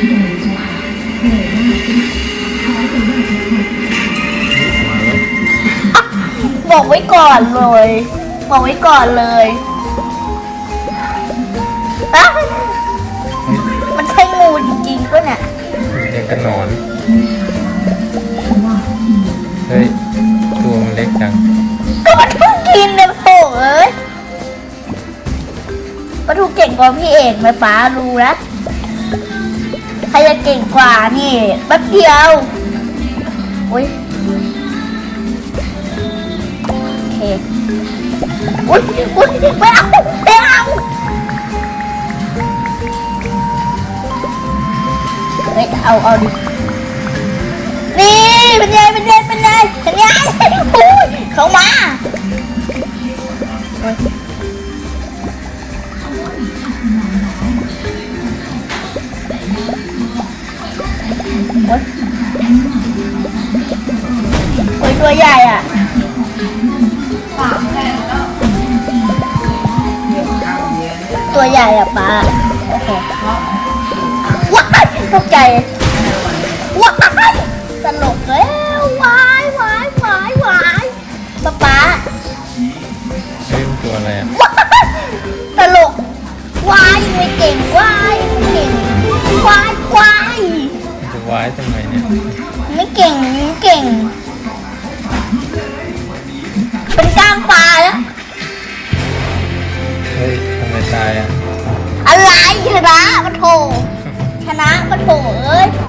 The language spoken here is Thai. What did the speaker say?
บอกไว้ก่อนเลย บอกไว้ก่อนเลยอะมันใช่งูจริงๆปะเนี่ยยังกระหนอน เฮ้ย ตัวมันเล็กจัง ก็มันเพิ่งกินเนี่ยโถเอ้ยปลาทูเก่งกว่าพี่เอกไหมป้ารู้นะใครจะเกว่านี่แป๊บเดียวโอ้ยโอเคอุ้ยอุ้ยไม่เอาไม่เอาเฮ้ยเอาเอาดินี่เป็นไงเป็นไงเป็นไงเป็นไงอุ้ยเขามา โอ๊ยโอ๊ยโอ๊ยตัวใหญ่อะตัวใหญ่อะป้าโอเคว้ายตกใจว้ายตลกแล้วว้ายวายวายวายป้าป้าเฮ้ยมันตัวอะไรอะ มันจะว้ายทำไมเนี่ย ไม่เก่งไม่เก่ง เป็นกล้ามปลาแล้ว เฮ้ยทำไมตายอะ อะไรชนะ